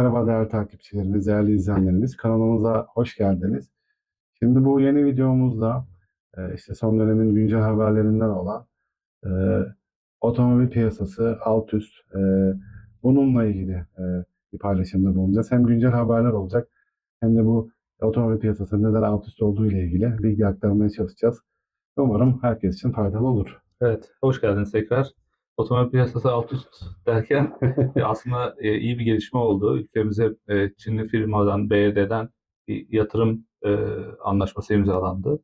Merhaba değerli takipçilerimiz, değerli izleyenlerimiz. Kanalımıza hoş geldiniz. Şimdi bu yeni videomuzda e, işte son dönemin güncel haberlerinden olan e, otomobil piyasası alt üst e, bununla ilgili e, bir paylaşımda bulunacağız. Hem güncel haberler olacak hem de bu otomobil piyasasının neden alt üst olduğu ile ilgili bilgi aktarmaya çalışacağız. Umarım herkes için faydalı olur. Evet, hoş geldiniz tekrar. Otomobil piyasası alt üst derken e, aslında e, iyi bir gelişme oldu. Ülkemize e, Çinli firmadan, BYD'den bir yatırım e, anlaşması imzalandı.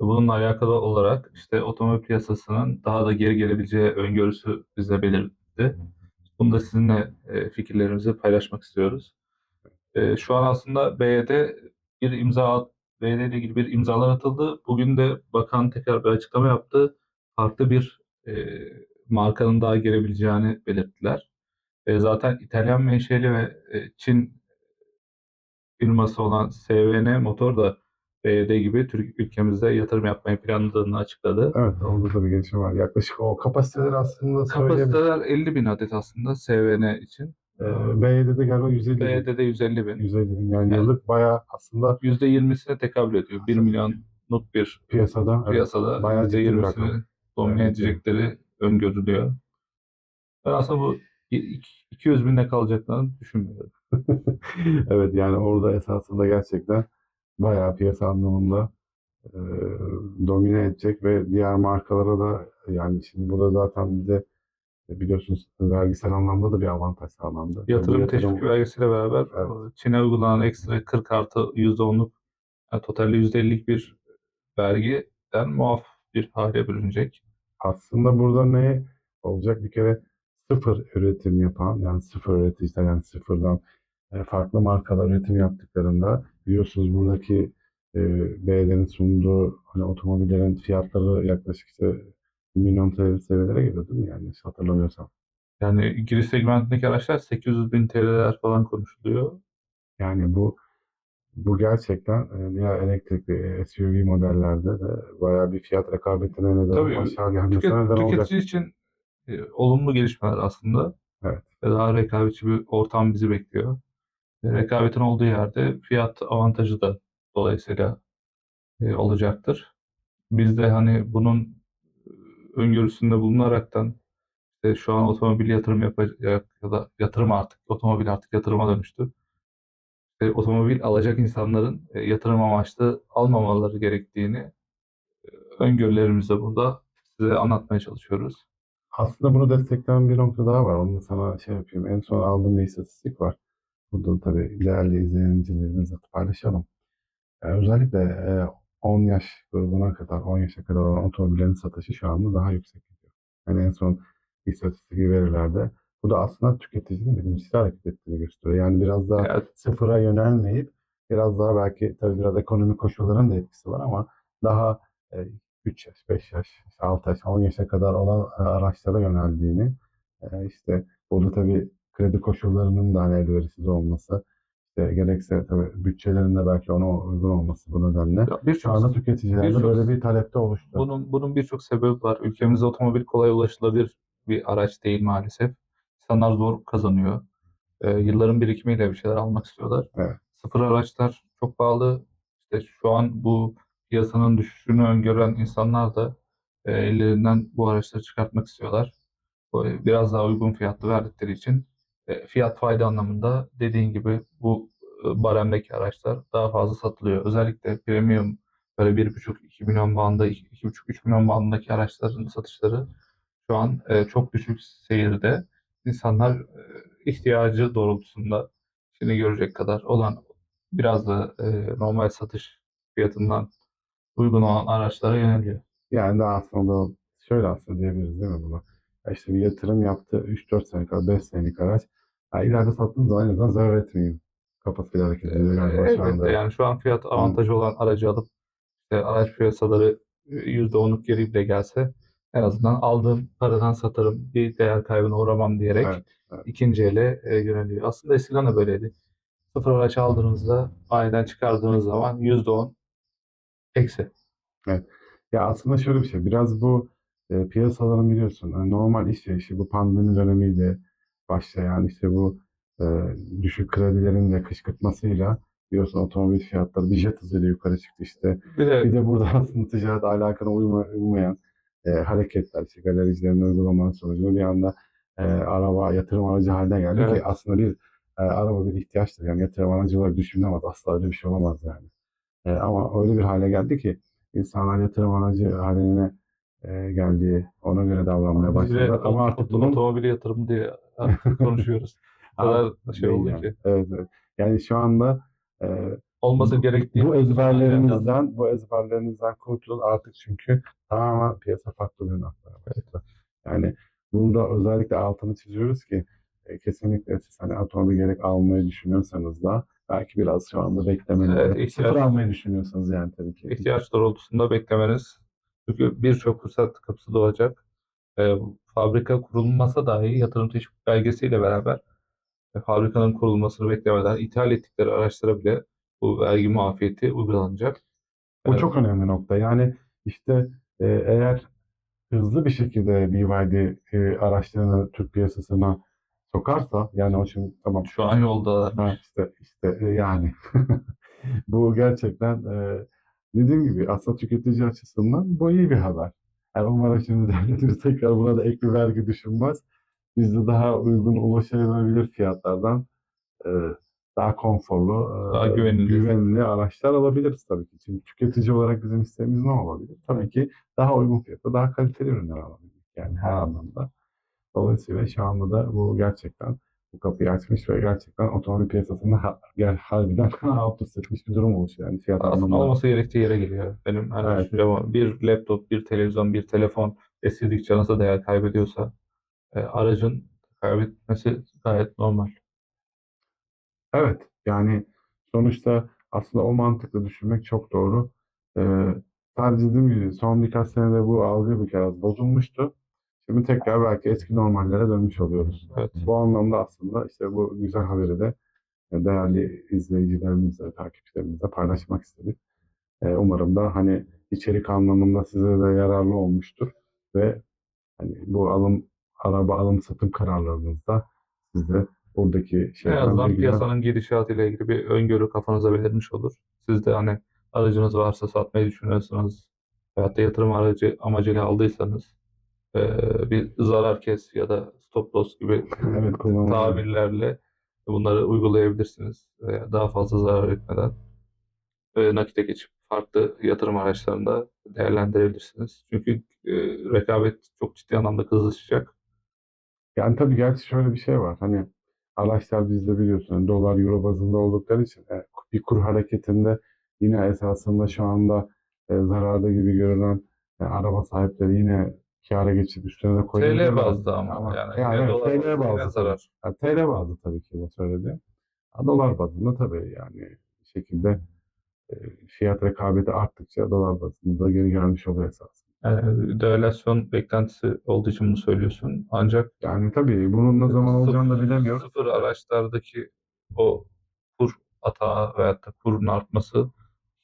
Bununla alakalı olarak işte otomobil piyasasının daha da geri gelebileceği öngörüsü bize belirtti. Bunu da sizinle e, fikirlerimizi paylaşmak istiyoruz. E, şu an aslında BYD bir imza BYD ile ilgili bir imzalar atıldı. Bugün de bakan tekrar bir açıklama yaptı. Farklı bir e, markanın daha gelebileceğini belirttiler. E, zaten İtalyan menşeli ve e, Çin firması olan SVN Motor da BYD gibi Türk ülkemizde yatırım yapmayı planladığını açıkladı. Evet, orada da bir gelişme var. Yaklaşık o kapasiteleri aslında. Kapasiteler 50 bin adet aslında SVN için. E, BYD'de galiba 150 bin. BYD'de 150 bin. 150 bin. Yani Evet. yıllık bayağı aslında %20'sine tekabül ediyor. 1 milyonluk bir piyasada evet, piyasada bayağı bir rakam. %20'sini domine Evet. edecekleri öngörülüyor. Ben aslında bu i- 200 binde kalacaklarını düşünmüyorum. evet yani orada esasında gerçekten bayağı piyasa anlamında e, domine edecek ve diğer markalara da yani şimdi burada zaten bir de biliyorsunuz vergisel anlamda da bir avantaj sağlandı. Yatırım Bu teşvik vergisiyle beraber Evet. Çin'e uygulanan ekstra 40 artı %10'luk yani totalde %50'lik bir vergiden muaf bir hale bürünecek. Aslında burada ne olacak? Bir kere sıfır üretim yapan yani sıfır üreticiler yani sıfırdan e, farklı markalar üretim yaptıklarında biliyorsunuz buradaki e, BYD'nin sunduğu hani otomobillerin fiyatları yaklaşık işte 1 milyon TL seviyelere geliyor değil mi? Yani hatırlamıyorsam. Yani giriş segmentindeki araçlar 800 bin TL'ler falan konuşuluyor. Yani bu bu gerçekten diğer elektrikli e, SUV modellerde de bayağı bir fiyat rekabetine neden Tabii, aşağı gelmesine Tüket, neden olacak. tüketici için e, olumlu gelişmeler aslında. Evet. Ve daha rekabetçi bir ortam bizi bekliyor. E, rekabetin olduğu yerde fiyat avantajı da dolayısıyla e, olacaktır. Biz de hani bunun e, öngörüsünde bulunaraktan işte şu an otomobil yatırım yapacak ya da yatırım artık otomobil artık yatırıma dönüştü. İşte otomobil alacak insanların e, yatırım amaçlı almamaları gerektiğini e, öngörülerimizle burada size anlatmaya çalışıyoruz. Aslında bunu destekleyen bir nokta daha var. Onu sana şey yapayım. En son aldığım bir istatistik var. Burada tabii değerli izleyicilerimizle paylaşalım. Ee, özellikle e, 10 yaş grubuna kadar, 10 yaşa kadar olan otomobillerin satışı şu anda daha yüksek. Yani en son istatistik verilerde bu da aslında tüketicinin bilinçli hareket ettiğini gösteriyor. Yani biraz daha Yani sıfıra yönelmeyip biraz daha belki tabii biraz ekonomik koşulların da etkisi var ama daha e, 3 yaş, 5 yaş, işte 6 yaş, 10 yaşa kadar olan e, araçlara yöneldiğini e, işte burada tabii kredi koşullarının da hani elverişsiz olması işte gerekse tabii bütçelerinde belki ona uygun olması bu nedenle ya şu anda tüketicilerde birçok- böyle bir talepte oluştu. Bunun bunun birçok sebebi var. Ülkemizde otomobil kolay ulaşılabilir bir araç değil maalesef. İnsanlar zor kazanıyor. Ee, yılların birikimiyle bir şeyler almak istiyorlar. Evet. Sıfır araçlar çok pahalı. İşte şu an bu piyasanın düşüşünü öngören insanlar da e, ellerinden bu araçları çıkartmak istiyorlar. E, Biraz daha uygun fiyatlı verdikleri için e, fiyat fayda anlamında dediğin gibi bu e, baremdeki araçlar daha fazla satılıyor. Özellikle premium böyle 1,5-2 milyon bandında, 2,5-3 milyon bandındaki araçların satışları şu an e, çok düşük seyirde. İnsanlar e, ihtiyacı doğrultusunda şimdi görecek kadar olan biraz da e, normal satış fiyatından uygun olan araçlara yöneliyor. Yani daha aslında şöyle aslında diyebiliriz değil mi buna? Ya işte bir yatırım yaptı 3-4 senelik, 5 senelik araç. Ya ileride sattığım zaman en azından zarar etmeyeyim. Kafasıyla hareket ediyor galiba şu anda. Yani şu an fiyat avantajı olan aracı alıp işte araç piyasaları e, %10'luk geri bile gelse en azından aldığım paradan satarım bir değer kaybına uğramam diyerek Evet, evet. ikinci ele e, yöneliyor. Aslında eskiden de böyleydi. Sıfır araç aldığınızda bayiden çıkardığınız zaman %10 eksi. Ya aslında şöyle bir şey, biraz bu e, piyasaların biliyorsun hani normal iş yaşı bu pandemi dönemiyle başlayan işte bu e, düşük kredilerin de kışkırtmasıyla biliyorsun otomobil fiyatları bir jet hızıyla yukarı çıktı işte. Bir de Bir de burada aslında ticaret alakana uyma- uymayan e, hareketler, işte galericilerin uygulamanın sonucunda bir anda e, araba yatırım aracı haline geldi Evet. ki aslında bir e, araba bir ihtiyaçtır. Yani yatırım aracı olarak düşünülemez. Asla öyle bir şey olamaz yani. E, ama öyle bir hale geldi ki insanlar yatırım aracı haline e, geldi. Ona göre davranmaya başladılar. Ama artık bunun otomobil yatırımı diye artık konuşuyoruz. Kadar şey oldu yani. ki. Evet, evet. Yani şu anda e, Olması gerektiği bu ezberlerinizden bu ezberlerinizden kurtulun artık çünkü tamamen piyasa atmaya başladı. Yani burada özellikle altını çiziyoruz ki e, kesinlikle siz hani otomobil gerek almayı düşünüyorsanız da belki biraz şu anda beklemeli. Evet, Sıfır ihtiyaç- almayı düşünüyorsanız yani tabii ki. ihtiyaç doğrultusunda beklemeniz. Çünkü birçok fırsat kapısı doğacak. E, fabrika kurulmasa dahi yatırım teşvik belgesiyle beraber e, fabrikanın kurulmasını beklemeden ithal ettikleri araçlara bile bu vergi muafiyeti uygulanacak. Bu Evet. çok önemli nokta. Yani işte e, eğer hızlı bir şekilde BYD e, araçlarını Türk piyasasına sokarsa yani o şimdi tamam Şu an yolda Ha, işte işte e, yani bu gerçekten e, dediğim gibi aslında tüketici açısından bu iyi bir haber. Yani umarım şimdi devletimiz tekrar buna da ek bir vergi düşünmez. Biz de daha uygun ulaşılabilir fiyatlardan e, daha konforlu, e, Daha güvenilir. güvenli araçlar alabiliriz tabii ki. Çünkü tüketici olarak bizim isteğimiz ne olabilir? Tabii ki daha uygun fiyata, daha kaliteli ürünler alabilmek. Yani her anlamda. Dolayısıyla şu anda da bu gerçekten bu kapıyı açmış ve gerçekten otomobil piyasasında ha, gel, harbiden alt üst etmiş bir durum oluşuyor. Yani fiyat aslında anlamında. olması gerektiği yere geliyor. Benim hani Evet. düşüncem. Bir laptop, bir televizyon, bir telefon eskidikçe nasıl değer kaybediyorsa e, aracın kaybetmesi gayet normal. Evet, yani sonuçta aslında o mantıkla düşünmek çok doğru. Ee, sadece dediğim gibi son birkaç senede bu algı bir kere bozulmuştu. Şimdi tekrar belki eski normallere dönmüş oluyoruz. Evet. Bu anlamda aslında işte bu güzel haberi de e, değerli izleyicilerimizle, takipçilerimizle paylaşmak istedik. E, umarım da hani içerik anlamında size de yararlı olmuştur ve hani bu alım araba alım satım kararlarınızda siz de buradaki En şeylerden azından bilgiler- piyasanın gidişatıyla ilgili bir öngörü kafanıza belirmiş olur. Siz de hani aracınız varsa satmayı düşünüyorsanız veyahut da yatırım aracı amacıyla aldıysanız eee, bir zarar kes ya da stop loss gibi Evet, tabirlerle bunları uygulayabilirsiniz. Daha fazla zarar etmeden e, nakite geçip farklı yatırım araçlarında değerlendirebilirsiniz. Çünkü e, rekabet çok ciddi anlamda kızışacak. Yani tabii gerçi şöyle bir şey var. Hani araçlar bizde biliyorsun hani dolar euro bazında oldukları için e, bir kur hareketinde yine esasında şu anda e, zararda gibi görünen e, araba sahipleri yine kâra geçip üstüne de koyabilirler. TL bazda ama, yani, yani yine evet, dolar TL bazlı zarar. Yani TL bazlı tabii ki bu söylediğim. Dolar bazında tabii yani bir şekilde e, fiyat rekabeti arttıkça dolar bazında geri gelmiş oluyor esasında. Yani devalüasyon beklentisi olduğu için bunu söylüyorsun. Ancak Yani tabii bunun ne zaman Sıfır- olacağını da bilemiyoruz. Sıfır araçlardaki o kur atağı veyahut da kurun artması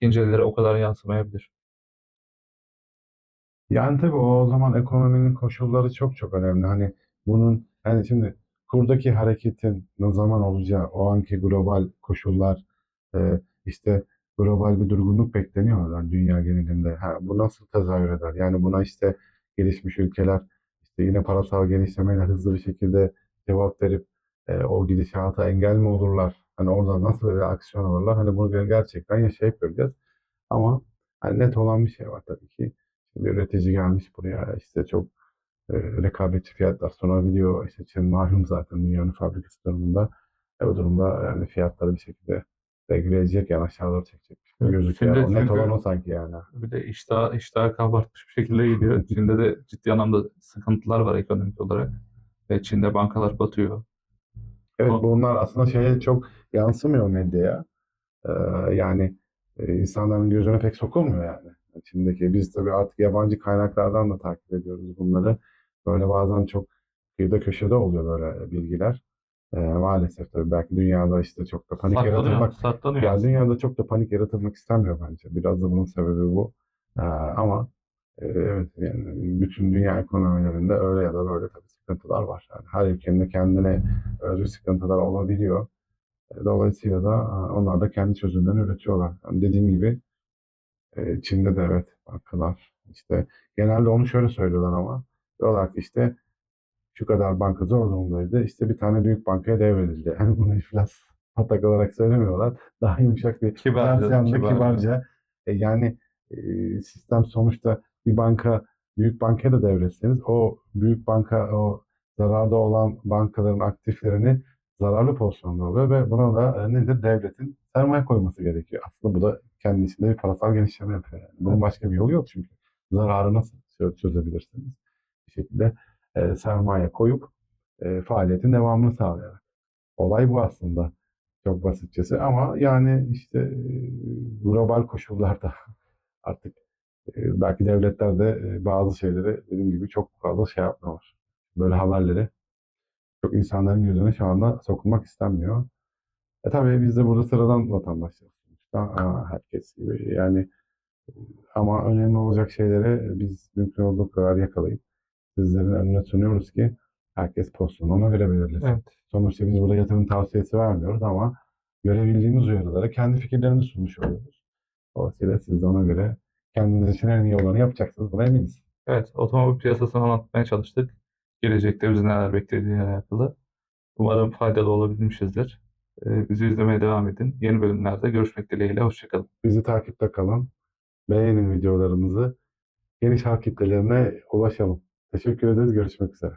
ikinci ellere o kadar yansımayabilir. Yani tabii o, o zaman ekonominin koşulları çok çok önemli. Hani bunun yani şimdi kurdaki hareketin ne zaman olacağı, o anki global koşullar, e, işte global bir durgunluk bekleniyor yani dünya genelinde. Ha, bu nasıl tezahür eder? Yani buna işte gelişmiş ülkeler işte yine parasal genişlemeyle hızlı bir şekilde cevap verip e, o gidişata engel mi olurlar? Hani orada nasıl bir aksiyon alırlar? Hani bunu gerçekten yaşayıp göreceğiz. Ama hani net olan bir şey var tabii ki. Bir üretici gelmiş buraya işte çok e, rekabetçi fiyatlar sunabiliyor. İşte Çin malum zaten dünyanın fabrikası durumunda. E, o durumda yani fiyatları bir şekilde regüle edecek yani aşağı doğru çekecek Evet, gözüküyor. Çin'de net çünkü- olan o sanki yani. Bir de iştah, iştah kabartmış bir şekilde gidiyor. Çin'de de ciddi anlamda sıkıntılar var ekonomik olarak. Ve Çin'de bankalar batıyor. Evet O- bunlar aslında şeye çok yansımıyor medyaya. Ee, yani e, insanların gözüne pek sokulmuyor yani. Çin'deki biz tabii artık yabancı kaynaklardan da takip ediyoruz bunları. Böyle bazen çok kıyıda köşede oluyor böyle bilgiler. Ee, maalesef tabii belki dünyada işte çok da panik Saklanıyor, yaratılmak saklanıyor. ya dünyada çok da panik yaratılmak istenmiyor bence. Biraz da bunun sebebi bu. Ee, ama Ee, evet yani bütün dünya ekonomilerinde öyle ya da böyle tabii sıkıntılar var. Yani her ülkenin de kendine özgü sıkıntılar olabiliyor. E, Dolayısıyla da e, onlar da kendi çözümlerini üretiyorlar. Yani dediğim gibi e, Çin'de de evet bankalar işte genelde onu şöyle söylüyorlar ama diyorlar ki işte şu kadar banka zor durumdaydı. İşte bir tane büyük bankaya devredildi. Yani bunu iflas patak olarak söylemiyorlar. Daha yumuşak bir Kibarca, kibarca. kibarca. E, yani e, sistem sonuçta bir banka büyük bankaya da devretseniz o büyük banka o zararda olan bankaların aktiflerini zararlı pozisyonda oluyor ve buna da e, nedir? Devletin sermaye koyması gerekiyor. Aslında bu da kendi içinde bir parasal genişleme yapıyor. Yani. Bunun başka bir yolu yok çünkü. Zararı nasıl çö- çözebilirsiniz? Bir şekilde e, sermaye koyup e, faaliyetin devamını sağlayarak. Olay bu aslında. Çok basitçesi ama yani işte e, global koşullarda artık e, belki devletler de e, bazı şeyleri dediğim gibi çok fazla şey yapmıyorlar. Böyle haberleri çok insanların gözüne şu anda sokulmak istenmiyor. E tabii biz de burada sıradan vatandaşlarız. herkes gibi yani e, ama önemli olacak şeyleri biz mümkün olduğu kadar yakalayıp sizlerin önüne sunuyoruz ki herkes postunu ona göre belirlesin. Evet. Sonuçta biz burada yatırım tavsiyesi vermiyoruz ama görebildiğimiz uyarılara kendi fikirlerimizi sunmuş oluyoruz. Dolayısıyla siz de ona göre kendiniz için en iyi olanı yapacaksınız. Buna eminiz. Evet, otomobil piyasasını anlatmaya çalıştık. Gelecekte bizi neler beklediğiyle alakalı. Umarım faydalı olabilmişizdir. Ee, Bizi izlemeye devam edin. Yeni bölümlerde görüşmek dileğiyle. Hoşçakalın. Bizi takipte kalın. Beğenin videolarımızı. Geniş halk kitlelerine ulaşalım. Teşekkür ederiz. Görüşmek üzere.